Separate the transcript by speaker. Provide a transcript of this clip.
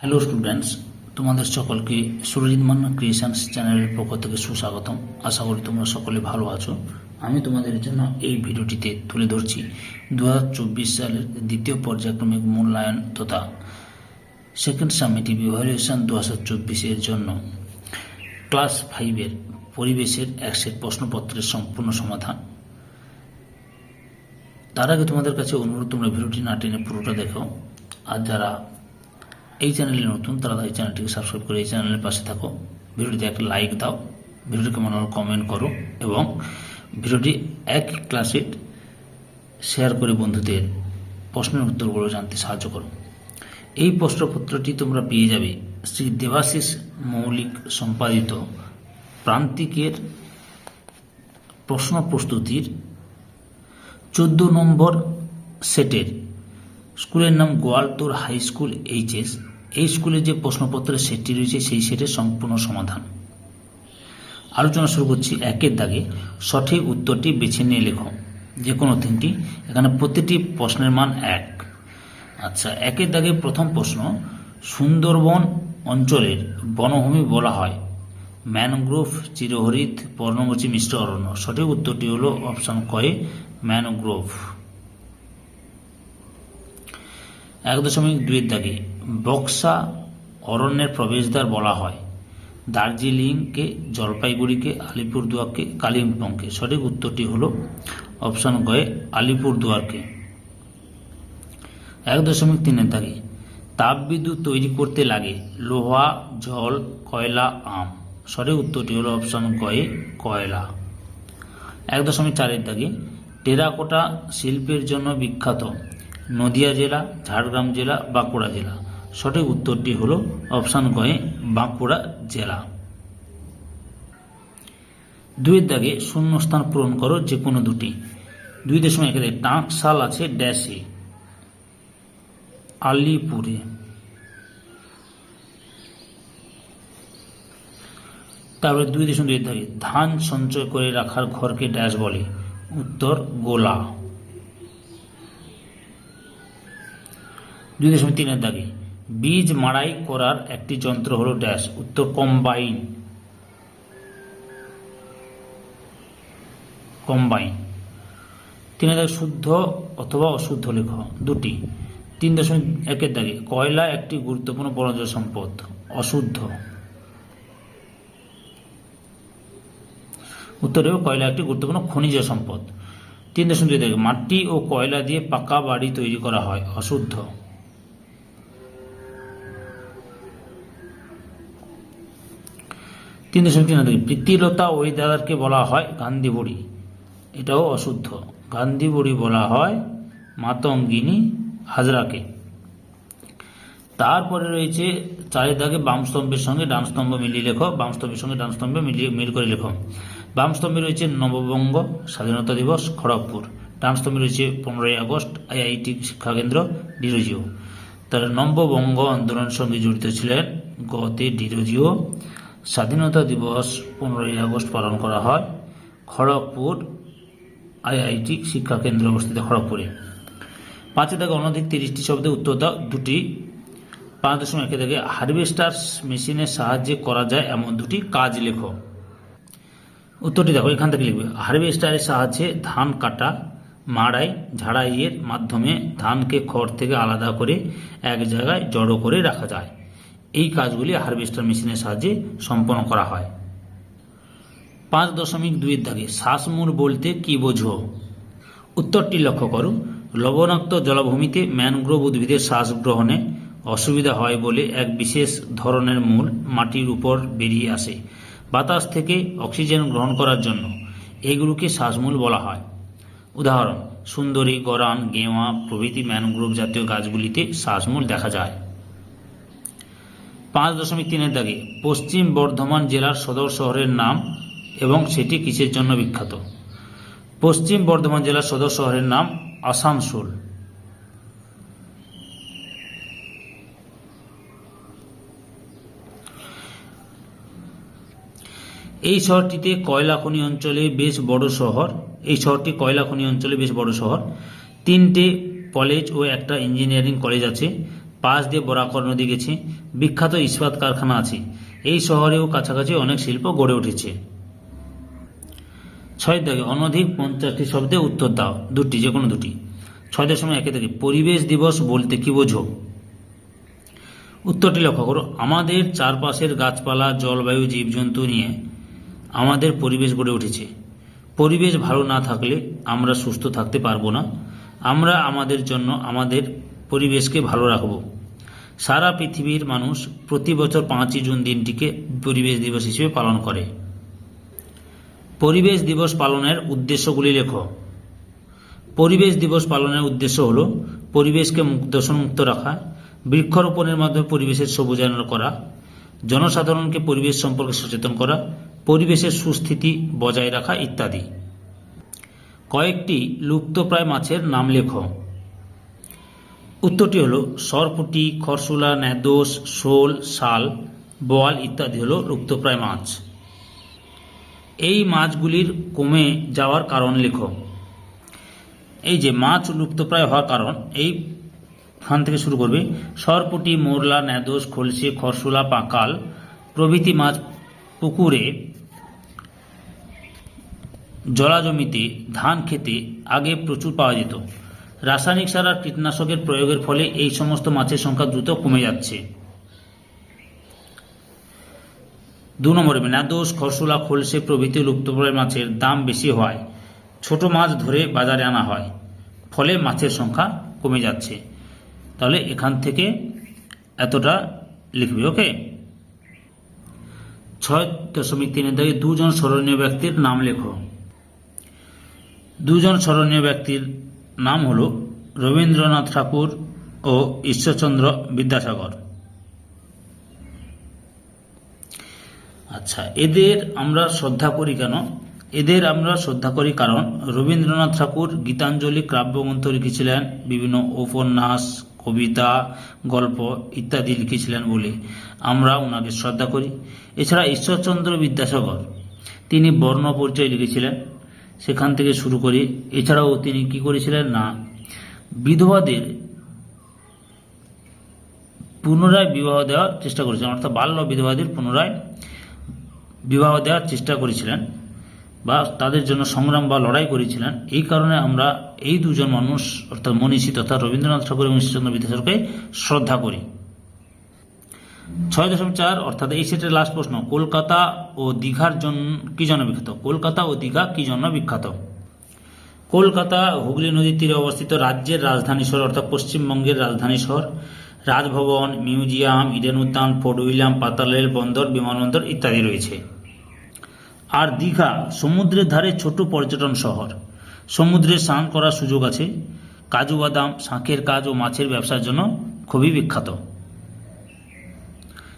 Speaker 1: Hello students তোমাদের সকলকে Surajit Manna creations চ্যানেলের পক্ষ থেকে সুস্বাগতম। আশা করি তোমরা সকলে ভালো আছো। আমি তোমাদের জন্য এই ভিডিওটিতে তুলে ধরছি দু হাজার চব্বিশ সালের দ্বিতীয় পর্যায়ক্রমিক মূল্যায়ন তথা সেকেন্ড সামিটিভ ইভ্যালুয়েশন দু হাজার চব্বিশের জন্য। ক্লাস ফাইভের পরিবেশের এক সেট প্রশ্নপত্রের সম্পূর্ণ সমাধান। তার আগে তোমাদের কাছে অনুরোধ, তোমরা ভিডিওটি না টেনে পুরোটা দেখো আর যারা এই চ্যানেলে নতুন, তারা এই চ্যানেলটিকে সাবস্ক্রাইব করে এই চ্যানেলের পাশে থাকো। ভিডিওটিতে একটা লাইক দাও। ভিডিওটি কেমন হলো কমেন্ট করো এবং ভিডিওটি এক ক্লাসে শেয়ার করে বন্ধুদের প্রশ্নের উত্তরগুলো জানতে সাহায্য করো। এই প্রশ্নপত্রটি তোমরা পেয়ে যাবে শ্রী দেবাশিস মৌলিক সম্পাদিত প্রান্তিকের প্রশ্ন প্রস্তুতির চোদ্দ নম্বর সেটের। স্কুলের নাম গোয়ালতোর হাই স্কুল এইচএস এই স্কুলে যে প্রশ্নপত্রের সেটটি রয়েছে, সেই সেটের সম্পূর্ণ সমাধান। আলোচনা শুরু করছি একের দাগে। সঠিক উত্তরটি বেছে নিয়ে লেখো। যে কোনো তিনটি। এখানে প্রতিটি প্রশ্নের মান এক। আচ্ছা একের দাগে প্রথম প্রশ্ন, সুন্দরবন অঞ্চলের বনভূমি বলা হয়। ম্যানগ্রোভ চিরহরিত পর্ণমোচী মিষ্ট অরণ্য। সঠিক উত্তরটি হলো অপশন কয়ে ম্যানগ্রোভ। এক দশমিক দুইয়ের দাগে বক্সা অরণ্যের প্রবেশদ্বার বলা হয়। দার্জিলিংকে, জলপাইগুড়িকে, আলিপুরদুয়ারকে, কালিম্পংকে। সঠিক উত্তরটি হল অপশন গয়ে আলিপুরদুয়ারকে। এক দশমিক তিনের দাগে, তাপবিদ্যুৎ তৈরি করতে লাগে লোহা, জল, কয়লা, আম। সঠিক উত্তরটি হল অপশন গয়ে কয়লা। এক দশমিক চারের দাগে, টেরাকোটা শিল্পের জন্য বিখ্যাত নদিয়া জেলা, ঝাড়গ্রাম জেলা, বাঁকুড়া জেলা। সঠিক উত্তরটি হল অপশান গয়ে বাঁকুড়া জেলা। দুইয়ের দাগে শূন্যস্থান পূরণ করো যে কোনো দুটি। দুই দশমিক একে টাঁকশাল আছে ড্যাশে, আলিপুরে। তারপরে দুই দশমিক দুই দাগে ধান সঞ্চয় করে রাখার ঘরকে ড্যাশ বলে, উত্তর গোলা। দুই দশমিক তিনের দাগে বীজ মাড়াই করার একটি যন্ত্র হলো ড্যাশ, উত্তর কম্বাইন। কম্বাইন। তিন দাগে শুদ্ধ অথবা অশুদ্ধ লেখ, দুটি। তিন দশমিক একের দাগে, কয়লা একটি গুরুত্বপূর্ণ বনজ সম্পদ, অশুদ্ধ। উত্তরে, কয়লা একটি গুরুত্বপূর্ণ খনিজ সম্পদ। তিন দশমিক দুই দাগে, মাটি ও কয়লা দিয়ে পাকা বাড়ি তৈরি করা হয়, অশুদ্ধ। তিন তিন দুই প্রীতিলতা ওই দাদারকে বলা হয় গান্ধী বুড়ি এটাও অশুদ্ধ। গান্ধী বুড়ি বলা হয় মাতঙ্গিনী হাজরাকে। তারপরে রয়েছে চারের দাগে বাম স্তম্ভের সঙ্গে ডান স্তম্ভ মিলিয়ে লেখো। বাম স্তম্ভের সঙ্গে ডান স্তম্ভে মিলিয়ে মিল করে লেখো। বাম স্তম্ভে রয়েছে নববঙ্গ স্বাধীনতা দিবস, খড়গপুর। ডান স্তম্ভে রয়েছে পনেরোই আগস্ট আইআইটি শিক্ষাকেন্দ্র, ডিরোজিও। তারা নববঙ্গ আন্দোলনের সঙ্গে জড়িত ছিলেন গতে ডিরোজিও। স্বাধীনতা দিবস পনেরোই আগস্ট পালন করা হয় খড়গপুর আইআইটি শিক্ষা কেন্দ্র অবস্থিত খড়গপুরে। পাঁচে থেকে অনধিক তিরিশটি শব্দে উত্তর দাও, দুটি। পাঁচ দশমিক একে থেকে হারভেস্টার মেশিনের সাহায্যে করা যায় এমন দুটি কাজ লেখো। উত্তরটি দেখো, এখান থেকে লিখবে। হারভেস্টারের সাহায্যে ধান কাটা, মাড়াই, ঝাড়াইয়ের মাধ্যমে ধানকে খড় থেকে আলাদা করে এক জায়গায় জড়ো করে রাখা যায়। এই কাজগুলি হারভেস্টার মেশিনের সাহায্যে সম্পন্ন করা হয়। পাঁচ দশমিক দুইয়ের দাগে শ্বাসমূল বলতে কি বোঝো? উত্তরটি লক্ষ্য করো লবণাক্ত জলাভূমিতে ম্যানগ্রোভ উদ্ভিদের শ্বাস গ্রহণে অসুবিধা হয় বলে এক বিশেষ ধরনের মূল মাটির উপর বেরিয়ে আসে বাতাস থেকে অক্সিজেন গ্রহণ করার জন্য। এগুলোকে শ্বাসমূল বলা হয়। উদাহরণ, সুন্দরী, গরান, গেওয়া প্রভৃতি ম্যানগ্রোভ জাতীয় গাছগুলিতে শ্বাসমূল দেখা যায়। পাঁচ দশমিক তিনের দাগে পশ্চিম বর্ধমান জেলার সদর শহরের নাম এবং সেটি কিসের জন্য বিখ্যাত? পশ্চিম বর্ধমান জেলার সদর শহরের নাম আসানসোল। এই শহরটিতে কয়লা খনি অঞ্চলে বেশ বড় শহর। এই শহরটি কয়লা খনি অঞ্চলে বেশ বড় শহর। তিনটে কলেজ ও একটা ইঞ্জিনিয়ারিং কলেজ আছে। পাশ দিয়ে বরাকর নদী গেছে। বিখ্যাত ইস্পাত কারখানা আছে। এই শহরেও কাছাকাছি অনেক শিল্প গড়ে উঠেছে। ছয় দাগে অনধিক পঞ্চাশটি শব্দে উত্তর দাও। দুটি, যে কোনো দুটি। ছয় দশমিক একে থেকে পরিবেশ দিবস বলতে কি বোঝো? উত্তরটি লক্ষ্য করো। আমাদের চারপাশের গাছপালা, জলবায়ু, জীবজন্তু নিয়ে আমাদের পরিবেশ গড়ে উঠেছে। পরিবেশ ভালো না থাকলে আমরা সুস্থ থাকতে পারব না। আমরা আমাদের জন্য আমাদের পরিবেশকে ভালো রাখব। সারা পৃথিবীর মানুষ প্রতি বছর পাঁচই জুন দিনটিকে পরিবেশ দিবস হিসেবে পালন করে। পরিবেশ দিবস পালনের উদ্দেশ্যগুলি লেখ। পরিবেশ দিবস পালনের উদ্দেশ্য হল পরিবেশকে মুক- দূষণমুক্ত রাখা, বৃক্ষরোপণের মাধ্যমে পরিবেশের সবুজায়ন করা, জনসাধারণকে পরিবেশ সম্পর্কে সচেতন করা, পরিবেশের সুস্থিতি বজায় রাখা ইত্যাদি। কয়েকটি লুপ্তপ্রায় মাছের নাম লেখো। উত্তরটি হলো সরপুটি, খরসুলা ন্যাদোস শোল, শাল, বোয়াল ইত্যাদি হলো লুপ্তপ্রায় মাছ। এই মাছগুলির কমে যাওয়ার কারণ লেখো। এই যে মাছ লুপ্তপ্রায় হওয়ার কারণ, এই খান থেকে শুরু করবে। সরপুটি, মোরলা ন্যাদোস খলসে, খরসুলা, পাকাল প্রভৃতি মাছ পুকুরে জলাজমিতে ধান খেতে আগে প্রচুর পাওয়া যেত। রাসায়নিক সার আর কীটনাশকের প্রয়োগের ফলে এই সমস্ত মাছের সংখ্যা দ্রুত কমে যাচ্ছে। দু নম্বরে ম্যাদোস খরসুলা, খোলসে প্রভৃতি লুপ্তপ্রায় মাছের দাম বেশি হয় ছোট মাছ ধরে বাজারে আনা হয়। ফলে মাছের সংখ্যা কমে যাচ্ছে। তাহলে এখান থেকে এতটা লিখবি, ওকে? ছয় দশমিক তিনের দাগে দুজন স্মরণীয় ব্যক্তির নাম লেখো। দুজন স্মরণীয় ব্যক্তির নাম হল রবীন্দ্রনাথ ঠাকুর ও ঈশ্বরচন্দ্র বিদ্যাসাগর। আচ্ছা এদের আমরা শ্রদ্ধা করি কেন? এদের আমরা শ্রদ্ধা করি কারণ রবীন্দ্রনাথ ঠাকুর গীতাঞ্জলি কাব্যগ্রন্থ লিখেছিলেন, বিভিন্ন উপন্যাস, কবিতা, গল্প ইত্যাদি লিখেছিলেন বলে আমরা ওনাকে শ্রদ্ধা করি। এছাড়া ঈশ্বরচন্দ্র বিদ্যাসাগর, তিনি বর্ণ পরিচয় লিখেছিলেন। সেখান থেকে শুরু করি। এছাড়াও তিনি কি করেছিলেন না, বিধবাদের পুনরায় বিবাহ দেওয়ার চেষ্টা করেছিলেন, অর্থাৎ বাল্য বিধবাদের পুনরায় বিবাহ দেওয়ার চেষ্টা করেছিলেন বা তাদের জন্য সংগ্রাম বা লড়াই করেছিলেন। এই কারণে আমরা এই দুজন মানুষ, অর্থাৎ মনীষী তথা রবীন্দ্রনাথ ঠাকুর এবং ঈশ্বরচন্দ্র বিদ্যাসাগরকে শ্রদ্ধা করি। ছয় দশমিক চার অর্থাৎ এই সেটের লাস্ট প্রশ্ন, কলকাতা ও দীঘার জন্য কি জন্য বিখ্যাত? কলকাতা ও দীঘা কি জন্য বিখ্যাত? কলকাতা হুগলি নদীর তীরে অবস্থিত রাজ্যের রাজধানী শহর অর্থাৎ পশ্চিমবঙ্গের রাজধানী শহর। রাজভবন, মিউজিয়াম, ইডেন উদ্যান, ফোর্ট উইলিয়াম, পাতাল রেল বন্দর, বিমানবন্দর ইত্যাদি রয়েছে। আর দীঘা সমুদ্রের ধারে ছোট পর্যটন শহর। সমুদ্রে স্নান করার সুযোগ আছে। কাজু বাদাম, শাঁখের কাজ ও মাছের ব্যবসার জন্য খুবই বিখ্যাত।